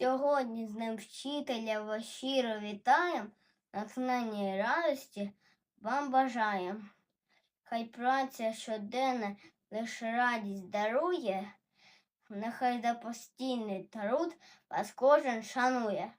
Сьогодні з Днем вчителя вас щиро вітаємо, натхнення і радості вам бажаємо. Хай праця щоденна лише радість дарує, нехай за постійний труд вас кожен шанує.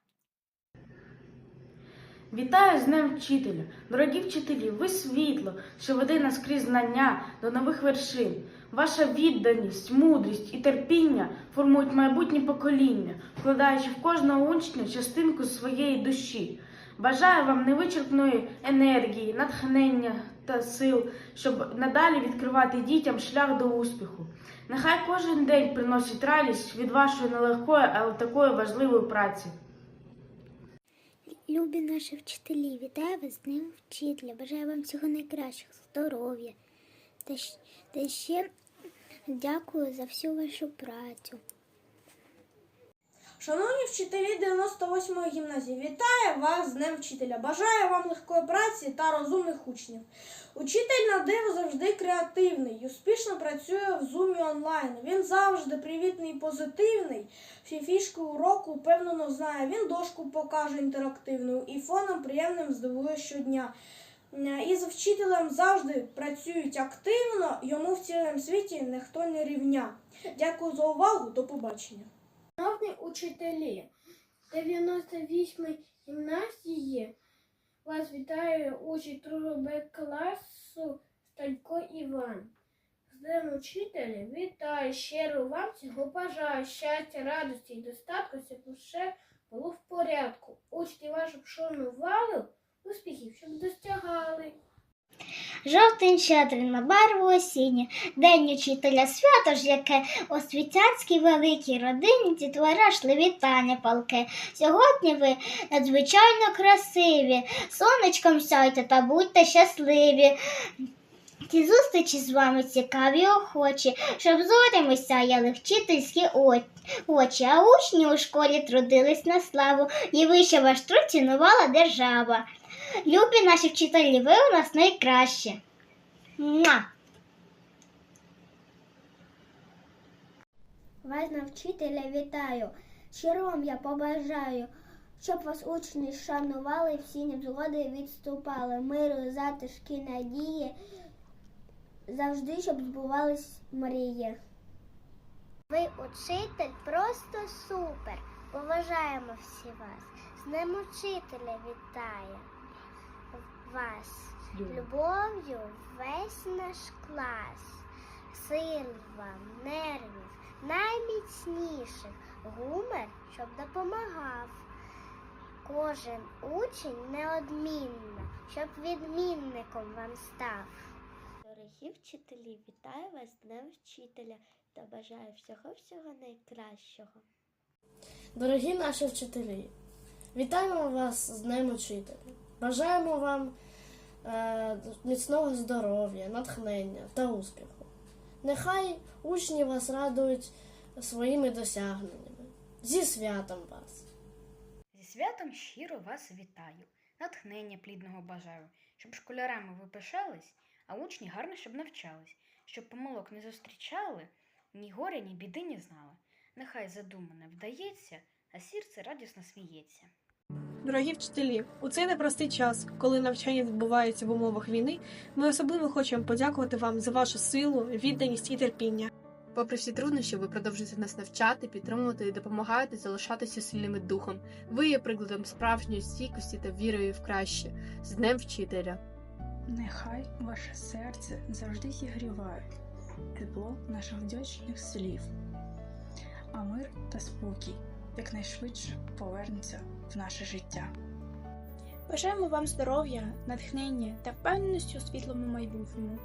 Вітаю з Днем вчителя! Дорогі вчителі, ви світло, що веде нас крізь знання до нових вершин. Ваша відданість, мудрість і терпіння формують майбутнє покоління, вкладаючи в кожного учня частинку своєї душі. Бажаю вам невичерпної енергії, натхнення та сил, щоб надалі відкривати дітям шлях до успіху. Нехай кожен день приносить радість від вашої нелегкої, але такої важливої праці. Любі наші вчителі, вітаю вас з Днем вчителя. Бажаю вам всього найкращого, здоров'я. Та ще дякую за всю вашу працю. Шановні вчителі 98-ї гімназії, вітаю вас з Днем вчителя. Бажаю вам легкої праці та розумних учнів. Учитель на диво завжди креативний успішно працює в зумі онлайн. Він завжди привітний і позитивний. Всі фішки уроку впевнено знає. Він дошку покаже інтерактивну і фоном приємним здивує щодня. І з вчителем завжди працюють активно, йому в цілому світі ніхто не рівня. Дякую за увагу, до побачення. Шановні учителі 98 гімназії вас вітає учень 2 Б класу Сталько Іван. З Днем учителя вітаю щиро вам цього бажаю щастя, радості і достатку, щоб усе було в порядку. Учні вашу шанували, успіхів, щоб достягали. Жовтень щедрий на барву осіння, День учителя свято ж яке, освітянській великій родині дітвора шли вітання палке. Сьогодні ви надзвичайно красиві, сонечком сяйте та будьте щасливі. Ті зустрічі з вами цікаві охочі, щоб зорями сяяли вчительські очі, а учні у школі трудились на славу, і вище ваш труд цінувала держава. Любі наші вчителі, ви у нас найкращі. Муа! Вас на вчителя вітаю. Щиро вам я побажаю, щоб вас учні шанували, всі невзгоди відступали, миру, затишки, надії, завжди, щоб збувались мрії. Ви учитель просто супер. Поважаємо всі вас. З ним учителя вітає вас. Любов'ю весь наш клас, сил вам, нервів, найміцніших, гумор, щоб допомагав. Кожен учень неодмінно, щоб відмінником вам став. Дорогі вчителі, вітаю вас з Днем вчителя та бажаю всього-всього найкращого. Дорогі наші вчителі, вітаємо вас з Днем Учителя. Бажаємо вам е, міцного здоров'я, натхнення та успіху. Нехай учні вас радують своїми досягненнями. Зі святом вас! Зі святом щиро вас вітаю. Натхнення плідного бажаю, щоб школярами ви пишались, а учні гарно щоб навчались, щоб помилок не зустрічали, ні горя, ні біди не знали. Нехай задумане вдається, а серце радісно сміється. Дорогі вчителі, у цей непростий час, коли навчання відбувається в умовах війни, ми особливо хочемо подякувати вам за вашу силу, відданість і терпіння. Попри всі труднощі, ви продовжуєте нас навчати, підтримувати і допомагаєте залишатися сильними духом. Ви є прикладом справжньої стійкості та вірою в краще. З Днем вчителя! Нехай ваше серце завжди зігріває тепло наших вдячних слів, а мир та спокій якнайшвидше повернеться в наше життя. Бажаємо вам здоров'я, натхнення та впевненості у світлому майбутньому.